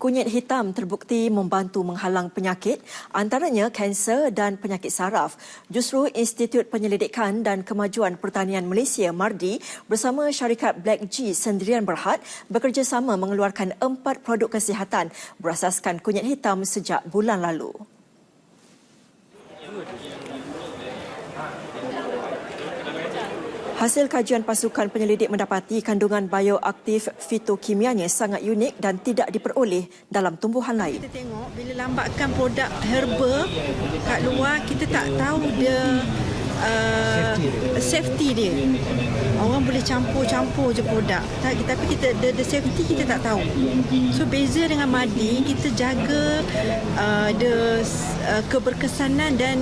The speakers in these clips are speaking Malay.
Kunyit hitam terbukti membantu menghalang penyakit, antaranya kanser dan penyakit saraf. Justru Institut Penyelidikan dan Kemajuan Pertanian Malaysia MARDI bersama syarikat Black G Sendirian Berhad bekerjasama mengeluarkan empat produk kesihatan berasaskan kunyit hitam sejak bulan lalu. Hasil kajian pasukan penyelidik mendapati kandungan bioaktif fitokimianya sangat unik dan tidak diperoleh dalam tumbuhan lain. Kita tengok bila lambatkan produk herba kat luar kita tak tahu dia uh, safety dia. Orang boleh campur-campur je produk. Tak, tapi kita the, the safety kita tak tahu. So beza dengan madi kita jaga uh, the uh, keberkesanan dan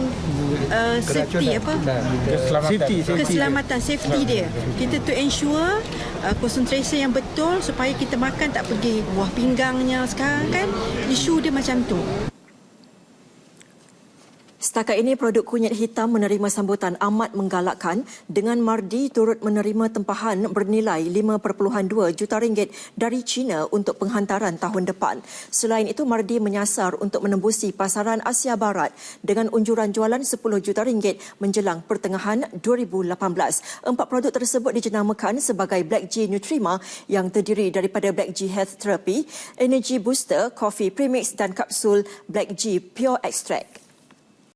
uh, safety apa? Safety, safety. keselamatan safety dia. Kita to ensure uh, concentration yang betul supaya kita makan tak pergi buah pinggangnya sekarang kan isu dia macam tu. Setakat ini, produk kunyit hitam menerima sambutan amat menggalakkan dengan Mardi turut menerima tempahan bernilai 5.2 juta ringgit dari China untuk penghantaran tahun depan. Selain itu, Mardi menyasar untuk menembusi pasaran Asia Barat dengan unjuran jualan 10 juta ringgit menjelang pertengahan 2018. Empat produk tersebut dijenamakan sebagai Black G Nutrima yang terdiri daripada Black G Health Therapy, Energy Booster, Coffee Premix dan kapsul Black G Pure Extract.